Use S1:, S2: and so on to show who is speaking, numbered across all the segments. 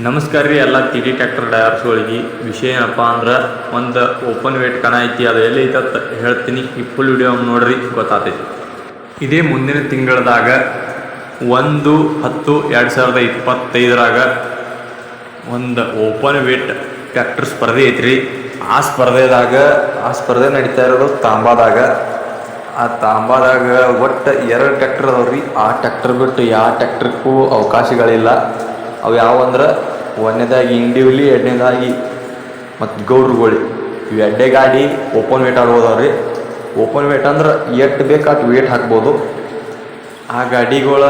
S1: ನಮಸ್ಕಾರ ರೀ ಎಲ್ಲ ಟಿ ಟ್ಯಾಕ್ಟರ್ ಡಯರ್ಸ್ಗಳಿಗೆ ವಿಷಯ ಏನಪ್ಪ ಅಂದ್ರೆ ಒಂದು ಓಪನ್ ವೇಟ್ ಕಣ ಐತಿ, ಅದು ಎಲ್ಲಿ ಐತತ್ ಹೇಳ್ತೀನಿ. ಈ ಫುಲ್ ವಿಡಿಯೋ ನೋಡ್ರಿ, ಗೊತ್ತಾತೈತಿ. ಇದೇ ಮುಂದಿನ ತಿಂಗಳದಾಗ ಒಂದು, ಹತ್ತು, ಎರಡು ಸಾವಿರದ ಇಪ್ಪತ್ತೈದರಾಗ ಒಂದು ಓಪನ್ ವೇಟ್ ಟ್ಯಾಕ್ಟರ್ ಸ್ಪರ್ಧೆ ಐತ್ರಿ. ಆ ಸ್ಪರ್ಧೆದಾಗ, ಆ ಸ್ಪರ್ಧೆ ನಡೀತಾ ಇರೋದು ತಾಂಬಾದಾಗ. ಆ ತಾಂಬಾದಾಗ ಒಟ್ಟು ಎರಡು ಟ್ಯಾಕ್ಟರ್ ಅದಾವ್ರಿ. ಆ ಟ್ಯಾಕ್ಟರ್ ಬಿಟ್ಟು ಯಾವ ಟ್ಯಾಕ್ಟರ್ಗೂ ಅವಕಾಶಗಳಿಲ್ಲ. ಅವು ಯಾವಂದ್ರೆ ಒಂದನೇದಾಗಿ ಇಂಡಿವಿಲಿ ಎರಡನೇದಾಗಿ ಮತ್ತು ಗೌಡ್ರುಗಳು. ಇವು ಎಡ್ಡೆ ಗಾಡಿ ಓಪನ್ ವೇಟ್ ಆಡ್ಬೋದವ್ರಿ ಓಪನ್ ವೇಟ್ ಅಂದ್ರೆ ಎಷ್ಟು ಬೇಕಾ ವೇಟ್ ಹಾಕ್ಬೋದು. ಆ ಗಾಡಿಗಳ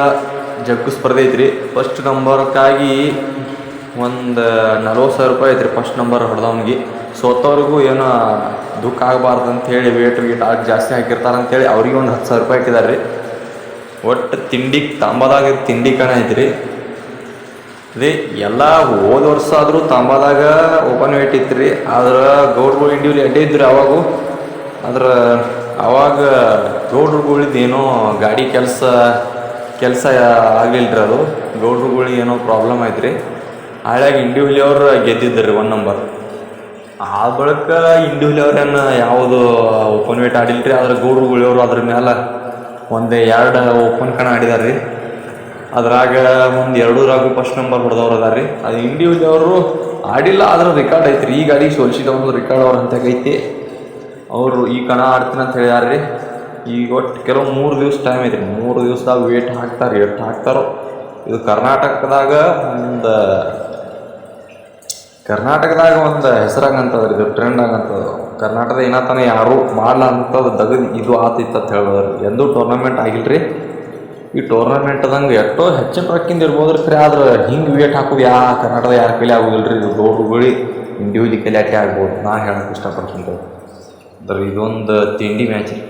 S1: ಜಗ್ಗು ಸ್ಪರ್ಧೆ ಐತ್ರಿ. ಫಸ್ಟ್ ನಂಬರ್ಕ್ಕಾಗಿ ಒಂದು ನಲ್ವತ್ತು ಸಾವಿರ ರೂಪಾಯಿ ಐತ್ರಿ ಫಸ್ಟ್ ನಂಬರ್ ಹೊಡೆದವನಿಗೆ. ಸೋತವ್ರಿಗೂ ಏನೋ ದುಃಖ ಆಗಬಾರ್ದು ಅಂತ ಹೇಳಿ ವೇಟ್ ಗೀಟ್ ಆಗಿ ಜಾಸ್ತಿ ಹಾಕಿರ್ತಾರೆ ಅಂತೇಳಿ ಅವ್ರಿಗೆ ಒಂದು ಹತ್ತು ಸಾವಿರ ರೂಪಾಯಿ ಇಟ್ಟಿದ್ದಾರೆ ರೀ. ಒಟ್ಟು ತಿಂಡಿ ತಾಂಬದಾಗ ತಿಂಡಿ ಕಣ ಐತ್ರಿ. ಅದೇ ಎಲ್ಲ ಹೋದ ವರ್ಷ ಆದರೂ ತಾಂಬಾದಾಗ ಓಪನ್ ವೇಟ್ ಇತ್ತು ರೀ ಆದ್ರೆ ಗೌಡ್ರುಗಳು ಇಂಡಿವಿಲಿ ಅಡ್ಡೆ ಇದ್ರಿ ಅವಾಗೂ. ಆದ್ರೆ ಅವಾಗ ಗೌಡ್ರುಗಳಿದ್ದು ಏನೋ ಗಾಡಿ ಕೆಲಸ ಕೆಲಸ ಆಗಲಿಲ್ಲ ರೀ ಅದು. ಗೌಡ್ರುಗಳಿಗೆ ಏನೋ ಪ್ರಾಬ್ಲಮ್ ಆಯ್ತು ರೀ ಹಾಳಾಗಿ ಇಂಡಿವಿಲಿ ಅವ್ರು ಗೆದ್ದಿದ್ರು ರೀ ಒನ್ ನಂಬರ್ ಆ ಬಳಿಕ ಇಂಡಿವಿಲಿ ಅವ್ರೇನು ಯಾವುದು ಓಪನ್ ವೇಟ್ ಆಡಿಲ್ಲ ರೀ ಆದ್ರೆ ಗೌಡ್ರುಗಳು ಅದ್ರ ಮೇಲೆ ಒಂದು ಎರಡು ಓಪನ್ ಕಣ ಆಡಿದಾರೆ ರೀ ಅದ್ರಾಗ ಒಂದು ಎರಡೂರಾಗು ಫಸ್ಟ್ ನಂಬರ್ ಹೊಡೆದವ್ರು ಅದಾರ ರೀ ಅದು ಇಂಡಿವಿಜುವಲ್ ಅವರು ಆಡಿಲ್ಲ, ಆದ್ರೆ ರೆಕಾರ್ಡ್ ಐತ್ರಿ. ಈ ಗಾಡಿ ಒಂದು ರೆಕಾರ್ಡ್ ಅವ್ರ ಅಂತ ಐತಿ ಅವರು ಈ ಕಣ ಆಡ್ತೀನಿ ಅಂತ ಹೇಳ್ಯಾರ ರೀ ಈಗ ಒಟ್ಟು ಕೆಲವು ಮೂರು ದಿವ್ಸ ಟೈಮ್ ಐತ್ರಿ. ಮೂರು ದಿವಸದಾಗ ವೇಟ್ ಹಾಕ್ತಾರೆ ಎಷ್ಟು ಹಾಕ್ತಾರೋ. ಇದು ಕರ್ನಾಟಕದಾಗ ಒಂದು ಕರ್ನಾಟಕದಾಗ ಒಂದು ಹೆಸರಾಗಂತದ್ರಿ ಇದು ಟ್ರೆಂಡ್ ಆಗಂತದ ಕರ್ನಾಟಕದ ಏನತನ ಯಾರು ಮಾಡಲ್ಲ ಅಂತ ದಗದ್ ಇದು ಆತಿತ್ತು ಅಂತ ಹೇಳಿದ್ರು ಎಂದೂ ಟೂರ್ನಮೆಂಟ್ ಆಗಿಲ್ರಿ. ಈ ಟೂರ್ನಮೆಂಟ್ದಂಗೆ ಎಷ್ಟೋ ಹೆಚ್ಚಿನ ರೊಕ್ಕಿಂದ ಇರ್ಬೋದ್ರಿ ಖರೆ ಆದ್ರೆ ಹಿಂಗೆ ವೇಟ್ ಹಾಕೋದು ಯಾ ಕರ್ನಾಟಕದ ಯಾರ ಕೈಲಿ ಆಗೋದಿಲ್ಲ ರೀ ಇದು ಗೌಡ್ರುಗಳು ಇಂಡಿವಿಜುವಲಿ ಕೈಲಿ ಆಗ್ಬೋದು ನಾ ಹೇಳಕ್ಕೆ ಇಷ್ಟಪಡ್ತೀನಿ ಅಂದ್ರೆ ಇದೊಂದು ತಿಂಡಿ ಮ್ಯಾಚ್ ರೀ.